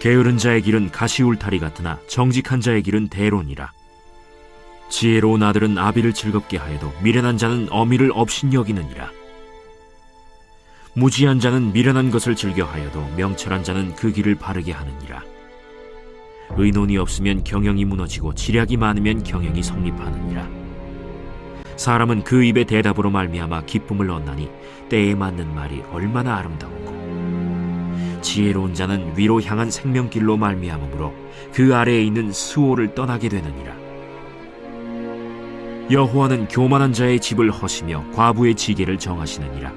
게으른 자의 길은 가시울타리 같으나 정직한 자의 길은 대론이라. 지혜로운 아들은 아비를 즐겁게 하여도 미련한 자는 어미를 업신 여기느니라. 무지한 자는 미련한 것을 즐겨하여도 명철한 자는 그 길을 바르게 하느니라. 의논이 없으면 경영이 무너지고 지략이 많으면 경영이 성립하느니라. 사람은 그 입의 대답으로 말미암아 기쁨을 얻나니 때에 맞는 말이 얼마나 아름다운고. 지혜로운 자는 위로 향한 생명길로 말미암으므로 그 아래에 있는 수호를 떠나게 되느니라. 여호와는 교만한 자의 집을 허시며 과부의 지게를 정하시느니라.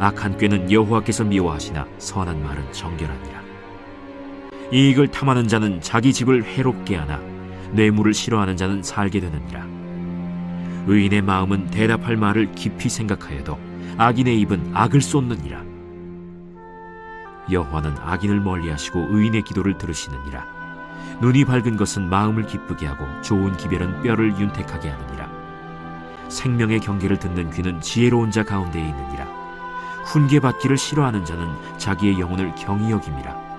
악한 꾀는 여호와께서 미워하시나 선한 말은 정결하니라. 이익을 탐하는 자는 자기 집을 해롭게 하나 뇌물을 싫어하는 자는 살게 되느니라. 의인의 마음은 대답할 말을 깊이 생각하여도 악인의 입은 악을 쏟느니라. 여호와는 악인을 멀리하시고 의인의 기도를 들으시느니라. 눈이 밝은 것은 마음을 기쁘게 하고 좋은 기별은 뼈를 윤택하게 하느니라. 생명의 경계를 듣는 귀는 지혜로운 자 가운데에 있느니라. 훈계 받기를 싫어하는 자는 자기의 영혼을 경히 여김이라.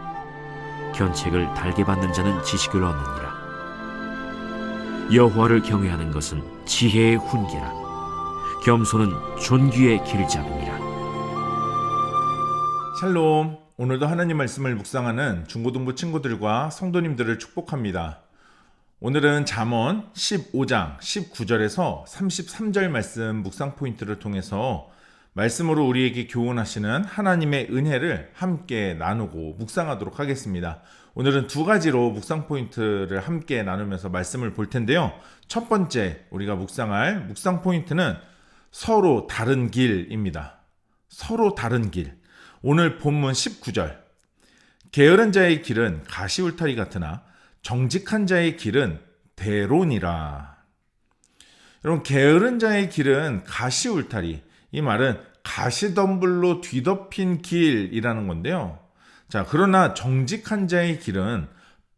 견책을 달게 받는 자는 지식을 얻느니라. 여호와를 경외하는 것은 지혜의 훈계라. 겸손은 존귀의 길잡음이라. 샬롬. 오늘도 하나님 말씀을 묵상하는 중고등부 친구들과 성도님들을 축복합니다. 오늘은 잠언 15장 19절에서 33절 말씀 묵상 포인트를 통해서 말씀으로 우리에게 교훈하시는 하나님의 은혜를 함께 나누고 묵상하도록 하겠습니다. 오늘은 두 가지로 묵상 포인트를 함께 나누면서 말씀을 볼 텐데요. 첫 번째 우리가 묵상할 묵상 포인트는 서로 다른 길입니다. 서로 다른 길. 오늘 본문 19절. 게으른 자의 길은 가시울타리 같으나 정직한 자의 길은 대론이라. 여러분, 게으른 자의 길은 가시울타리. 이 말은 가시덤불로 뒤덮인 길이라는 건데요. 자, 그러나 정직한 자의 길은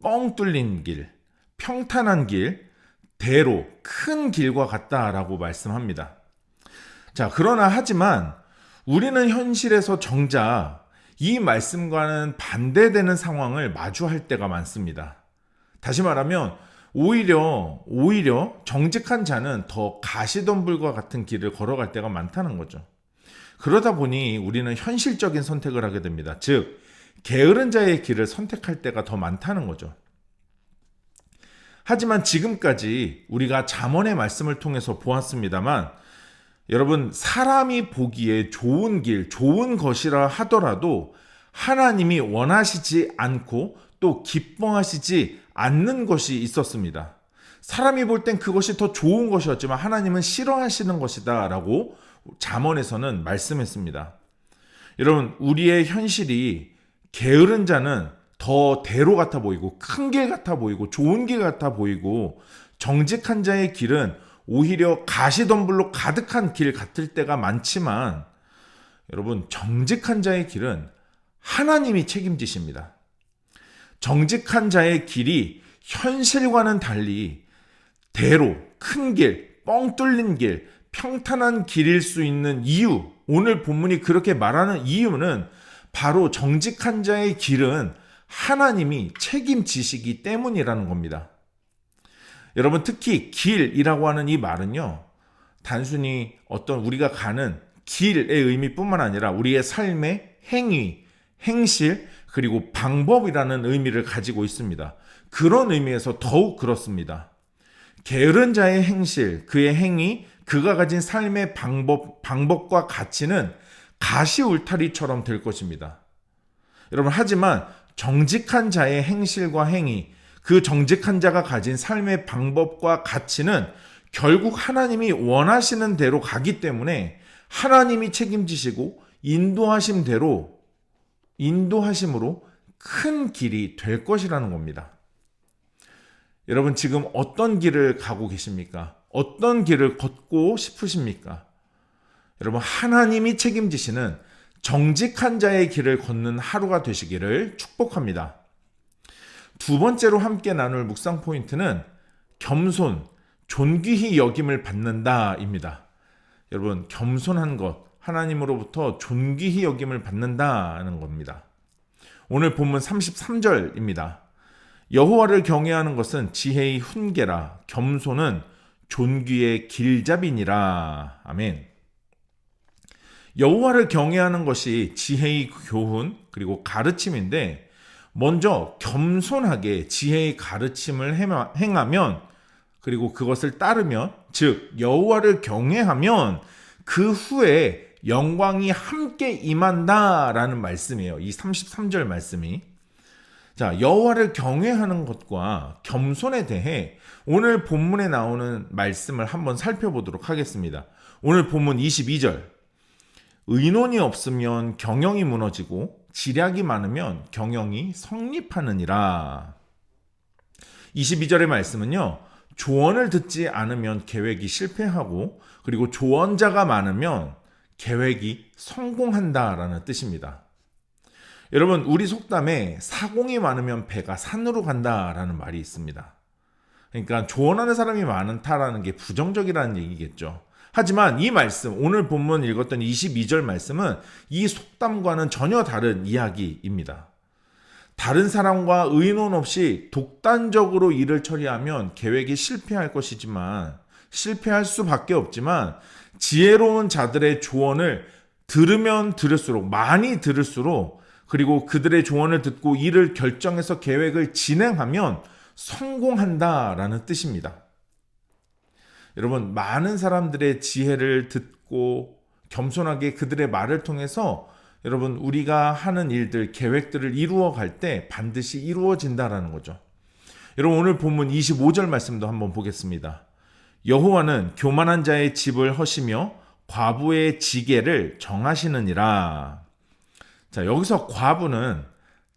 뻥 뚫린 길, 평탄한 길, 대로, 큰 길과 같다라고 말씀합니다. 자, 그러나 하지만 우리는 현실에서 정작 이 말씀과는 반대되는 상황을 마주할 때가 많습니다. 다시 말하면 오히려 오히려 정직한 자는 더 가시덤불과 같은 길을 걸어갈 때가 많다는 거죠. 그러다 보니 우리는 현실적인 선택을 하게 됩니다. 즉 게으른 자의 길을 선택할 때가 더 많다는 거죠. 하지만 지금까지 우리가 잠언의 말씀을 통해서 보았습니다만 여러분 사람이 보기에 좋은 길, 좋은 것이라 하더라도 하나님이 원하시지 않고 또 기뻐하시지 않는 것이 있었습니다. 사람이 볼 땐 그것이 더 좋은 것이었지만 하나님은 싫어하시는 것이다 라고 잠언에서는 말씀했습니다. 여러분 우리의 현실이 게으른 자는 더 대로 같아 보이고 큰 길 같아 보이고 좋은 길 같아 보이고 정직한 자의 길은 오히려 가시덤불로 가득한 길 같을 때가 많지만 여러분 정직한 자의 길은 하나님이 책임지십니다. 정직한 자의 길이 현실과는 달리 대로 큰 길, 뻥 뚫린 길, 평탄한 길일 수 있는 이유, 오늘 본문이 그렇게 말하는 이유는 바로 정직한 자의 길은 하나님이 책임지시기 때문이라는 겁니다. 여러분 특히 길이라고 하는 이 말은요. 단순히 어떤 우리가 가는 길의 의미뿐만 아니라 우리의 삶의 행위, 행실, 그리고 방법이라는 의미를 가지고 있습니다. 그런 의미에서 더욱 그렇습니다. 게으른 자의 행실, 그의 행위, 그가 가진 삶의 방법, 방법과 가치는 가시 울타리처럼 될 것입니다. 여러분, 하지만 정직한 자의 행실과 행위, 그 정직한 자가 가진 삶의 방법과 가치는 결국 하나님이 원하시는 대로 가기 때문에 하나님이 책임지시고 인도하심 대로 인도하심으로 큰 길이 될 것이라는 겁니다. 여러분 지금 어떤 길을 가고 계십니까? 어떤 길을 걷고 싶으십니까? 여러분 하나님이 책임지시는 정직한 자의 길을 걷는 하루가 되시기를 축복합니다. 두 번째로 함께 나눌 묵상 포인트는 겸손, 존귀히 여김을 받는다입니다. 여러분, 겸손한 것, 하나님으로부터 존귀히 여김을 받는다는 겁니다. 오늘 본문 33절입니다. 여호와를 경외하는 것은 지혜의 훈계라 겸손은 존귀의 길잡이니라. 아멘. 여호와를 경외하는 것이 지혜의 교훈 그리고 가르침인데 먼저 겸손하게 지혜의 가르침을 행하- 행하면 그리고 그것을 따르면 즉 여호와를 경외하면 그 후에 영광이 함께 임한다라는 말씀이에요. 이 33절 말씀이 자, 여호와를 경외하는 것과 겸손에 대해 오늘 본문에 나오는 말씀을 한번 살펴보도록 하겠습니다. 오늘 본문 22절. 의논이 없으면 경영이 무너지고 지략이 많으면 경영이 성립하느니라. 22절의 말씀은요. 조언을 듣지 않으면 계획이 실패하고 그리고 조언자가 많으면 계획이 성공한다라는 뜻입니다. 여러분, 우리 속담에 사공이 많으면 배가 산으로 간다라는 말이 있습니다. 그러니까 조언하는 사람이 많다라는 게 부정적이라는 얘기겠죠. 하지만 이 말씀, 오늘 본문 읽었던 22절 말씀은 이 속담과는 전혀 다른 이야기입니다. 다른 사람과 의논 없이 독단적으로 일을 처리하면 계획이 실패할 것이지만 실패할 수밖에 없지만 지혜로운 자들의 조언을 들으면 들을수록 많이 들을수록 그리고 그들의 조언을 듣고 일을 결정해서 계획을 진행하면 성공한다라는 뜻입니다. 여러분, 많은 사람들의 지혜를 듣고 겸손하게 그들의 말을 통해서 여러분, 우리가 하는 일들, 계획들을 이루어 갈 때 반드시 이루어진다라는 거죠. 여러분, 오늘 본문 25절 말씀도 한번 보겠습니다. 여호와는 교만한 자의 집을 허시며 과부의 지게를 정하시느니라. 자, 여기서 과부는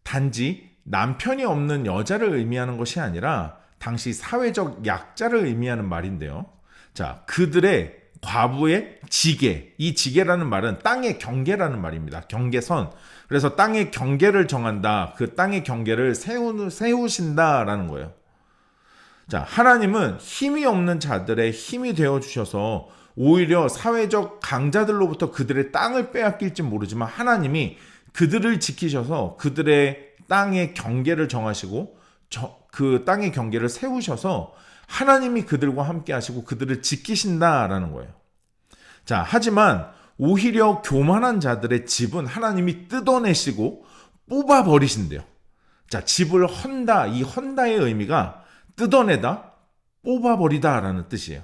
단지 남편이 없는 여자를 의미하는 것이 아니라 당시 사회적 약자를 의미하는 말인데요. 자, 그들의 과부의 지계, 이 지계라는 말은 땅의 경계라는 말입니다. 경계선. 그래서 땅의 경계를 정한다. 그 땅의 경계를 세우, 세우신다라는 거예요. 자, 하나님은 힘이 없는 자들의 힘이 되어 주셔서 오히려 사회적 강자들로부터 그들의 땅을 빼앗길지 모르지만 하나님이 그들을 지키셔서 그들의 땅의 경계를 정하시고 저, 그 땅의 경계를 세우셔서 하나님이 그들과 함께 하시고 그들을 지키신다라는 거예요. 자, 하지만 오히려 교만한 자들의 집은 하나님이 뜯어내시고 뽑아버리신대요. 자, 집을 헌다, 이 헌다의 의미가 뜯어내다, 뽑아버리다 라는 뜻이에요.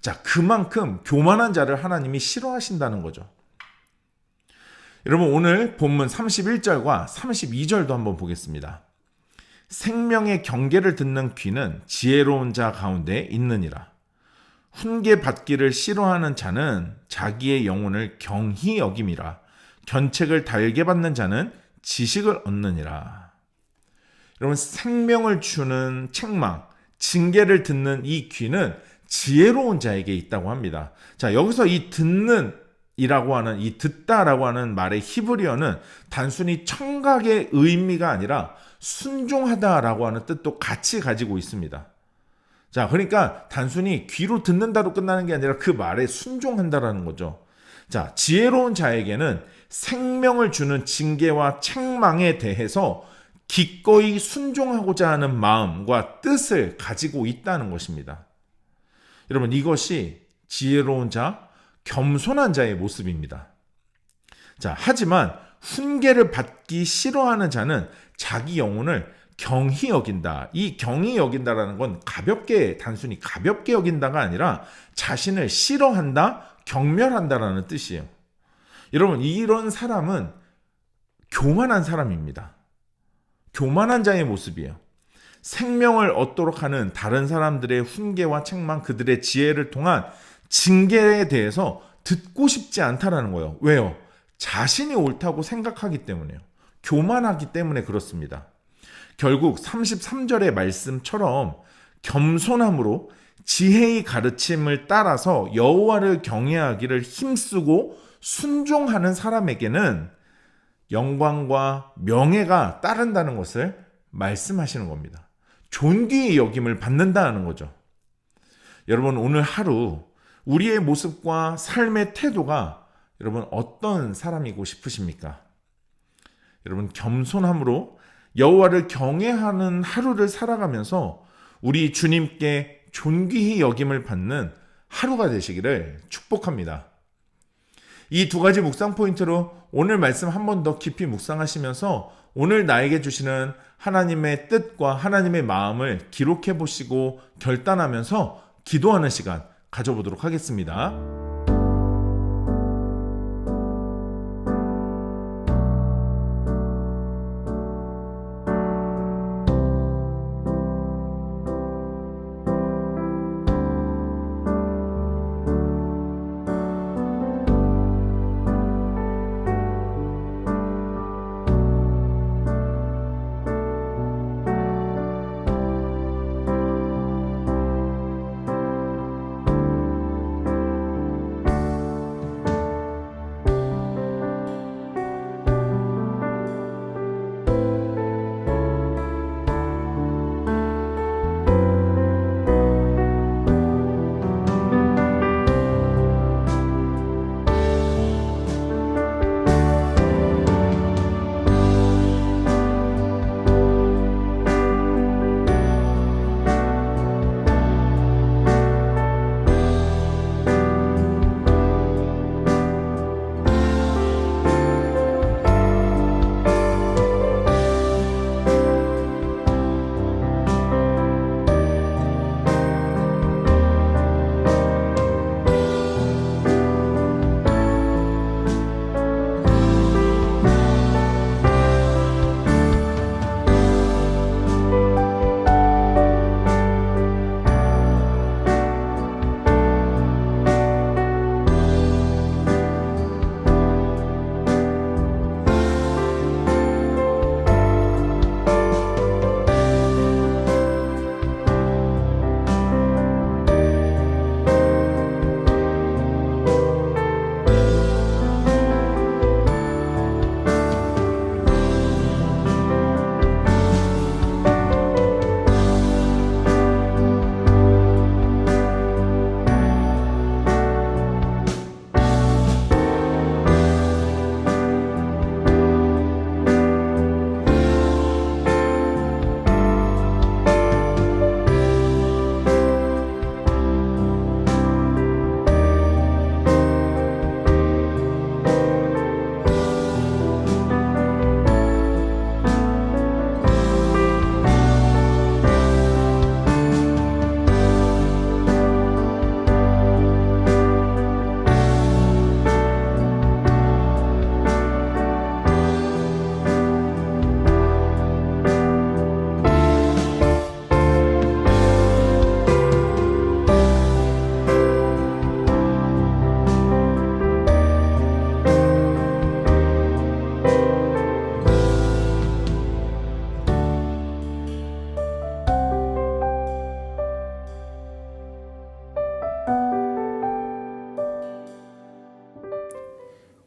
자, 그만큼 교만한 자를 하나님이 싫어하신다는 거죠. 여러분, 오늘 본문 31절과 32절도 한번 보겠습니다. 생명의 경계를 듣는 귀는 지혜로운 자 가운데 있느니라. 훈계 받기를 싫어하는 자는 자기의 영혼을 경히 여김이라. 견책을 달게 받는 자는 지식을 얻느니라. 여러분 생명을 주는 책망, 징계를 듣는 이 귀는 지혜로운 자에게 있다고 합니다. 자, 여기서 이 듣는 이라고 하는 이 듣다라고 하는 말의 히브리어는 단순히 청각의 의미가 아니라 순종하다라고 하는 뜻도 같이 가지고 있습니다. 자, 그러니까 단순히 귀로 듣는다로 끝나는 게 아니라 그 말에 순종한다라는 거죠. 자, 지혜로운 자에게는 생명을 주는 징계와 책망에 대해서 기꺼이 순종하고자 하는 마음과 뜻을 가지고 있다는 것입니다. 여러분, 이것이 지혜로운 자, 겸손한 자의 모습입니다. 자, 하지만 훈계를 받기 싫어하는 자는 자기 영혼을 경히 여긴다. 이 경히 여긴다라는 건 가볍게 단순히 가볍게 여긴다가 아니라 자신을 싫어한다, 경멸한다라는 뜻이에요. 여러분, 이런 사람은 교만한 사람입니다. 교만한 자의 모습이에요. 생명을 얻도록 하는 다른 사람들의 훈계와 책망, 그들의 지혜를 통한 징계에 대해서 듣고 싶지 않다라는 거예요. 왜요? 자신이 옳다고 생각하기 때문에요. 교만하기 때문에 그렇습니다. 결국 33절의 말씀처럼 겸손함으로 지혜의 가르침을 따라서 여호와를 경외하기를 힘쓰고 순종하는 사람에게는 영광과 명예가 따른다는 것을 말씀하시는 겁니다. 존귀의 여김을 받는다는 거죠. 여러분 오늘 하루 우리의 모습과 삶의 태도가 여러분 어떤 사람이고 싶으십니까? 여러분 겸손함으로 여호와를 경외하는 하루를 살아가면서 우리 주님께 존귀히 여김을 받는 하루가 되시기를 축복합니다. 이 두 가지 묵상 포인트로 오늘 말씀 한 번 더 깊이 묵상하시면서 오늘 나에게 주시는 하나님의 뜻과 하나님의 마음을 기록해 보시고 결단하면서 기도하는 시간 가져보도록 하겠습니다.